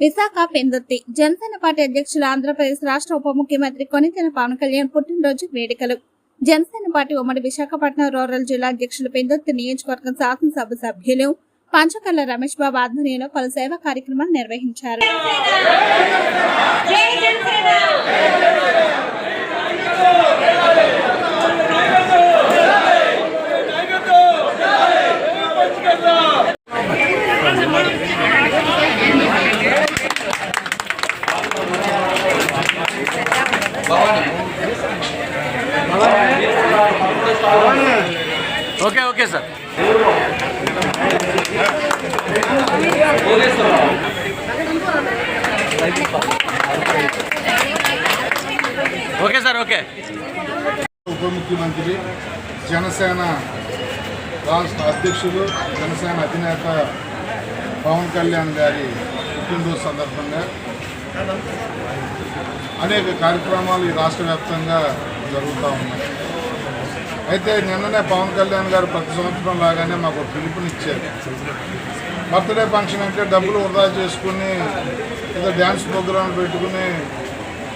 Visakha Pendurthi Janasena party అధ్యక్షులు ఆంధ్రప్రదేశ్ రాష్ట్ర ఉప ముఖ్యమంత్రి కొనితెన పవన్ కళ్యాణ్ పుట్టినరోజు వేడుకలు. జనసేన పార్టీ ఉమ్మడి విశాఖపట్నం రూరల్ జిల్లా అధ్యక్షులు పెందుర్తి నియోజకవర్గం శాసనసభ సభ్యులు పంచకల్ల రమేష్ బాబు ఆధ్వర్యంలో పలు సేవా కార్యక్రమాలు నిర్వహించారు. Okay okay sir. Okay sir okay. ఉప ముఖ్యమంత్రి జనసేన రాష్ట్ర అధ్యక్షులు జనసేన అధినేత పవన్ కళ్యాణ్ గారి పుట్టినరోజు సందర్భంగా అనేక కార్యక్రమాలు ఈ రాష్ట్ర వ్యాప్తంగా జరుగుతూ ఉన్నాయి. అయితే నిన్ననే పవన్ కళ్యాణ్ గారు ప్రతి సంవత్సరం లాగానే మాకు పిలుపునిచ్చారు. బర్త్డే ఫంక్షన్ అంటే డబ్బులు వృధా చేసుకుని ఏదో డ్యాన్స్ ప్రోగ్రాం పెట్టుకుని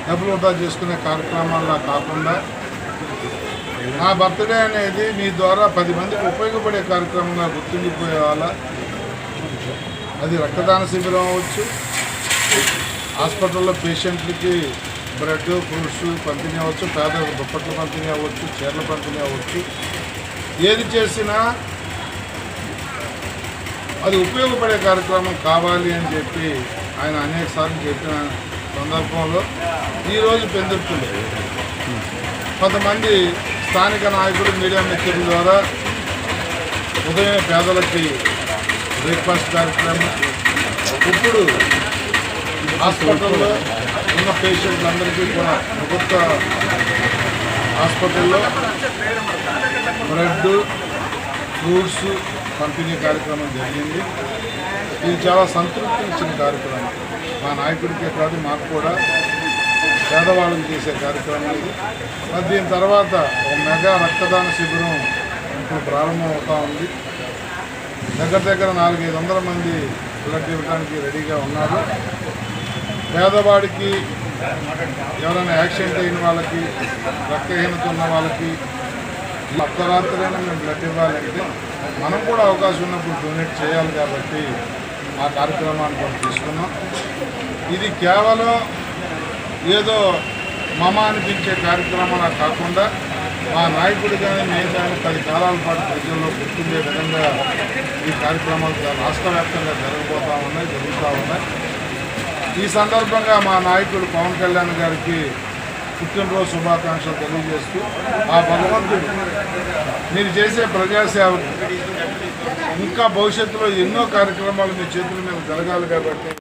డబ్బులు వృధా చేసుకునే కార్యక్రమాల్లో కాకుండా నా బర్త్డే అనేది మీ ద్వారా పది మందికి ఉపయోగపడే కార్యక్రమంగా గుర్తుండిపోయే వాళ్ళ అది రక్తదాన శిబిరం అవ్వచ్చు. హాస్పిటల్లో పేషెంట్లకి బ్రెడ్ ఫ్రూట్స్ పంపిణీ అవ్వచ్చు పేద దుప్పట్లు పంపిణీ అవ్వచ్చు చీరలు పంపిణీ అవ్వచ్చు. ఏది చేసినా అది ఉపయోగపడే కార్యక్రమం కావాలి అని చెప్పి ఆయన అనేక సార్లు చెప్పిన సందర్భంలో ఈరోజు పెందుతుంది కొంతమంది స్థానిక నాయకులు మీడియా మిత్రుల ద్వారా ఉదయం పేదలకి బ్రేక్ఫాస్ట్ కార్యక్రమం. ఇప్పుడు హాస్పిటల్లో ఉన్న పేషెంట్లందరికీ కూడా ప్రభుత్వ హాస్పిటల్లో బ్రెడ్ ఫ్రూట్స్ పంపిణీ కార్యక్రమం జరిగింది. ఇది చాలా సంతృప్తి ఇచ్చిన కార్యక్రమం. మా నాయకుడికే కాదు మాకు కూడా పేదవాళ్ళకి చేసే కార్యక్రమం ఇది. మరి దీని తర్వాత ఒక మెగా రక్తదాన శిబిరం ఇప్పుడు ప్రారంభం ఉంది. దగ్గర దగ్గర నాలుగైదు వందల మంది బ్లడ్ ఇవ్వడానికి రెడీగా ఉన్నారు. పేదవాడికి ఎవరైనా యాక్సిడెంట్ అయిన వాళ్ళకి రక్తహీనత ఉన్న వాళ్ళకి అర్ధరాత్రైనా మేము బ్లడ్ ఇవ్వాలంటే మనం కూడా అవకాశం ఉన్నప్పుడు డొనేట్ చేయాలి కాబట్టి ఆ కార్యక్రమాన్ని కూడా తీసుకున్నాం. ఇది కేవలం ఏదో మమ అనిపించే కార్యక్రమాల కాకుండా మా నాయకుడు కానీ నేను కానీ పది కాలాల పాటు ప్రజల్లో గుర్తుండే విధంగా ఈ కార్యక్రమాలు రాష్ట్ర వ్యాప్తంగా జరగబోతూ ఉన్నాయి జరుగుతూ ఉన్నాయి. ఈ సందర్భంగా మా నాయకుడు పవన్ కళ్యాణ్ గారికి పుట్టినరోజు శుభాకాంక్షలు తెలియజేస్తూ ఆ భగవంతుడు మీరు చేసే ప్రజాసేవ ఇంకా భవిష్యత్తులో ఎన్నో కార్యక్రమాలు మీ చేతుల మీద జరగాలి కాబట్టి